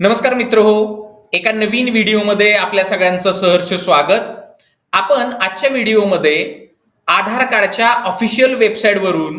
नमस्कार मित्र हो एका नवीन व्हिडिओमध्ये आपल्या सगळ्यांचं सहर्ष स्वागत. आपण आजच्या व्हिडिओमध्ये आधार कार्डच्या ऑफिशियल वेबसाईटवरून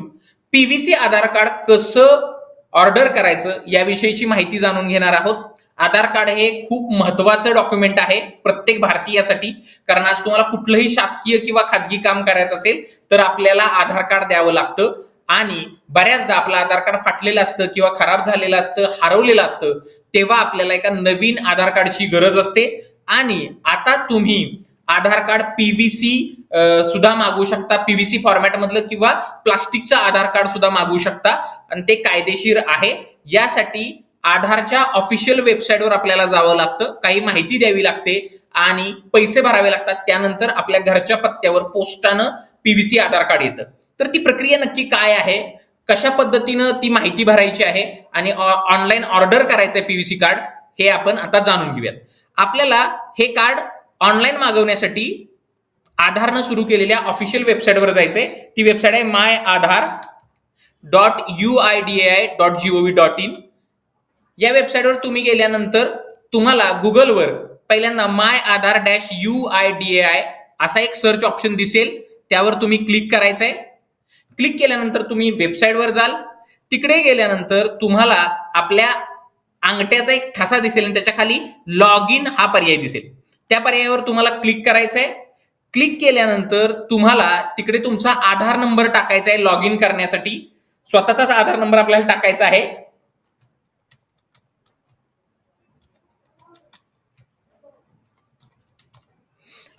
पीव्हीसी आधार कार्ड कसं ऑर्डर करायचं याविषयीची माहिती जाणून घेणार आहोत. आधार कार्ड हे खूप महत्वाचं डॉक्युमेंट आहे प्रत्येक भारतीयासाठी. कारण आज तुम्हाला कुठलंही शासकीय किंवा खाजगी काम करायचं असेल तर आपल्याला आधार कार्ड द्यावं लागतं. आणि बऱ्याचदा आपलं आधार कार्ड फाटलेलं असतं किंवा खराब झालेलं असतं हरवलेलं असतं तेव्हा आपल्याला एका नवीन आधार कार्डची गरज असते. आणि आता तुम्ही आधार कार्ड पीव्हीसी सुद्धा मागवू शकता. पीव्हीसी फॉर्मॅट मधलं किंवा प्लास्टिकचं आधार कार्ड सुद्धा मागवू शकता. आणि ते कायदेशीर आहे. यासाठी आधारच्या ऑफिशियल वेबसाईटवर आपल्याला जावं लागतं. काही माहिती द्यावी लागते आणि पैसे भरावे लागतात. त्यानंतर आपल्या घरच्या पत्त्यावर पोस्टानं पीव्हीसी आधार कार्ड येतं. तर ती प्रक्रिया नक्की काय आहे? कशा पद्धतीनं ती माहिती भरायची आहे? आणि ऑनलाईन ऑर्डर करायचं आहे पीव्हीसी कार्ड हे आपण आता जाणून घेऊयात. आपल्याला हे कार्ड ऑनलाईन मागवण्यासाठी आधारनं सुरू केलेल्या ऑफिशियल वेबसाईटवर जायचंय. ती वेबसाईट आहे my Aadhaar dot U I D A I dot G O V dot. In वेबसाईटवर तुम्ही गेल्यानंतर तुम्हाला गुगलवर पहिल्यांदा my Aadhaar dash U I D A I एक सर्च ऑप्शन दिसेल. त्यावर तुम्ही क्लिक करायचं आहे क्लिक केल्यानंतर तुम्ही वेबसाईटवर जाल. तिकडे गेल्यानंतर तुम्हाला आपल्या अंगठ्याचा एक ठसा दिसेल आणि त्याच्याखाली लॉग इन हा पर्याय दिसेल. त्या पर्यायावर तुम्हाला क्लिक करायचं आहे क्लिक केल्यानंतर तुम्हाला तिकडे तुमचा आधार नंबर टाकायचा आहे लॉग इन करण्यासाठी. स्वतःचाच आधार नंबर आपल्याला टाकायचा आहे.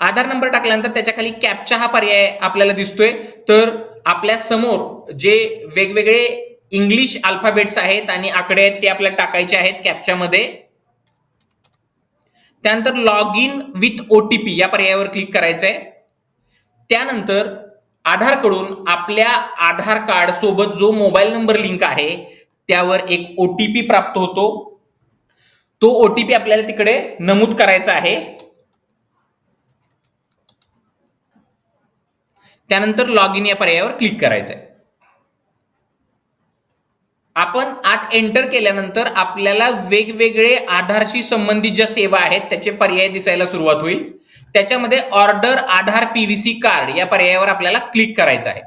आधार नंबर टाकल्यानंतर त्याच्याखाली कॅपचा हा पर्याय आपल्याला दिसतोय. तर आपल्यासमोर जे वेगवेगळे इंग्लिश अल्फाबेट्स आहेत आणि आकडे आहेत ते आपल्याला टाकायचे आहेत कॅप्च्यामध्ये त्यानंतर लॉग इन विथ ओटीपी या पर्यायावर क्लिक करायचं आहे त्यानंतर आधारकडून आपल्या आधार कार्ड सोबत जो मोबाईल नंबर लिंक आहे त्यावर एक ओटीपी प्राप्त होतो. तो ओटीपी आपल्याला तिकडे नमूद करायचा आहे. त्यानंतर लॉग इन या पर्यायावर क्लिक करायचं आहे आपण आत एंटर केल्यानंतर आपल्याला वेगवेगळे आधारशी संबंधित ज्या सेवा आहेत त्याचे पर्याय दिसायला सुरुवात होईल. त्याच्यामध्ये ऑर्डर आधार पीव्हीसी कार्ड या पर्यायावर आपल्याला क्लिक करायचं आहे.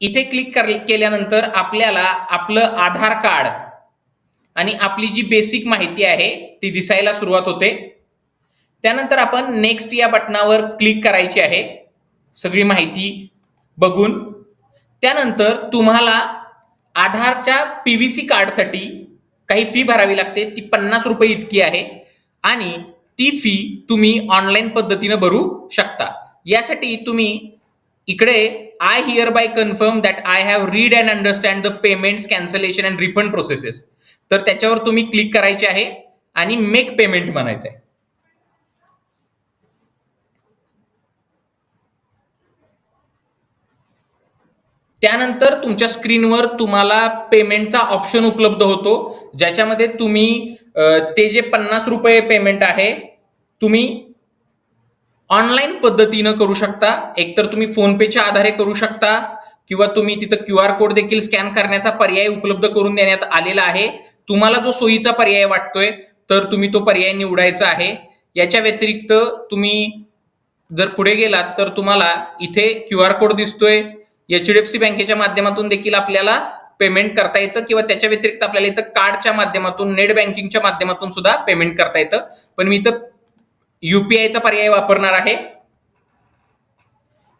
इथे क्लिक केल्यानंतर आपल्याला आपलं आधार कार्ड आणि आपली जी बेसिक माहिती आहे ती दिसायला सुरुवात होते. त्यानंतर आपण नेक्स्ट या बटनावर क्लिक करायची आहे. सगळी माहिती बघून. त्यानंतर तुम्हाला आधारच्या पी व्ही सी कार्डसाठी काही फी भरावी लागते. ती पन्नास रुपये इतकी आहे. आणि ती फी तुम्ही ऑनलाईन पद्धतीनं भरू शकता. यासाठी तुम्ही इकडे I hereby confirm that I have read and understand the payments cancellation and refund processes तर त्याच्यावर तुम्ही क्लिक करायचे आहे आणि मेक पेमेंट म्हणायचं आहे. त्यानंतर तुमच्या स्क्रीनवर तुम्हाला पेमेंटचा ऑप्शन उपलब्ध होतो ज्याच्यामध्ये तुम्ही ते जे पन्नास रुपये पेमेंट आहे तुम्ही ऑनलाईन पद्धतीनं करू शकता. एकतर तुम्ही फोनपेच्या आधारे करू शकता किंवा तुम्ही तिथं क्यू आर कोड देखील स्कॅन करण्याचा पर्याय उपलब्ध करून देण्यात आलेला आहे. तुम्हाला जो सोयीचा पर्याय वाटतोय तर तुम्ही तो पर्याय निवडायचा आहे. याच्या व्यतिरिक्त तुम्ही जर पुढे गेलात तर तुम्हाला इथे क्यू आर कोड दिसतोय. एच डी एफ सी बँकेच्या माध्यमातून देखील आपल्याला पेमेंट करता येतं किंवा त्याच्या व्यतिरिक्त आपल्याला इथं कार्डच्या माध्यमातून नेट बँकिंगच्या माध्यमातून सुद्धा पेमेंट करता येतं. पण मी इथं युपीआयचा पर्याय वापरणार आहे.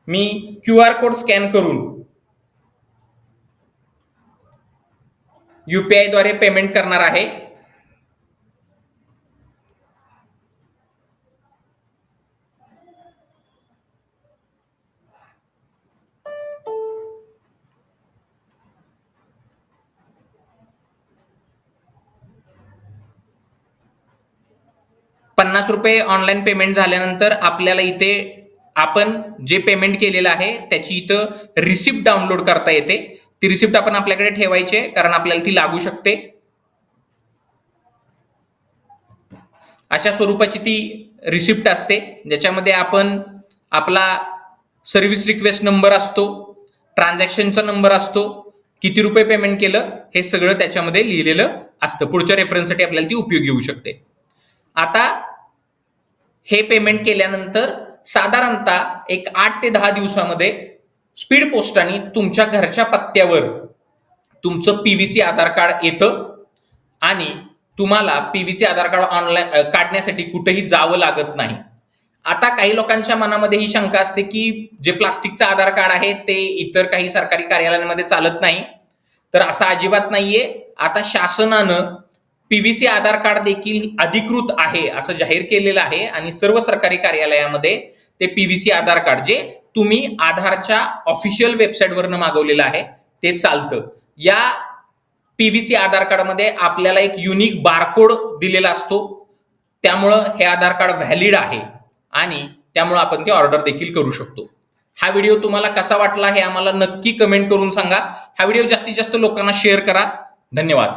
मी क्यू आर कोड स्कॅन करून युपीआयद्वारे पेमेंट करणार आहे. पन्नास रुपये ऑनलाईन पेमेंट झाल्यानंतर आपल्याला इथे आपण जे पेमेंट केलेलं आहे त्याची इथं रिसिप्ट डाउनलोड करता येते. ती रिसिप्ट आपण आपल्याकडे ठेवायची आहे कारण आपल्याला ती लागू शकते. अशा स्वरूपाची ती रिसिप्ट असते ज्याच्यामध्ये आपण आपला सर्व्हिस रिक्वेस्ट नंबर असतो ट्रान्झॅक्शनचा नंबर असतो किती रुपये पेमेंट केलं हे सगळं त्याच्यामध्ये लिहिलेलं असतं. पुढच्या रेफरन्ससाठी आपल्याला ती उपयोगी होऊ शकते. आता हे पेमेंट केल्यानंतर साधारणतः एक आठ ते दहा दिवसामध्ये स्पीड पोस्टाने तुमच्या घरच्या पत्त्यावर तुमचं पीव्हीसी आधार कार्ड येतं आणि तुम्हाला पीव्हीसी आधार कार्ड ऑनलाईन काढण्यासाठी कुठेही जावं लागत नाही. आता काही लोकांच्या मनामध्ये ही शंका असते की जे प्लास्टिकचं आधार कार्ड आहे ते इतर काही सरकारी कार्यालयांमध्ये चालत नाही. तर असं अजिबात नाहीये. आता शासनानं पीव्हीसी आधार कार्ड देखील अधिकृत आहे असं जाहीर केलेलं आहे आणि सर्व सरकारी कार्यालयामध्ये ते पीव्हीसी आधार कार्ड जे तुम्ही आधारच्या ऑफिशियल वेबसाईटवरनं मागवलेलं आहे ते चालतं. या पीव्हीसी आधार कार्डमध्ये आपल्याला एक युनिक बारकोड दिलेला असतो. त्यामुळं हे आधार कार्ड व्हॅलिड आहे आणि त्यामुळं आपण ते ऑर्डर देखील करू शकतो. हा व्हिडिओ तुम्हाला कसा वाटला हे आम्हाला नक्की कमेंट करून सांगा. हा व्हिडिओ जास्तीत जास्त लोकांना शेअर करा. धन्यवाद.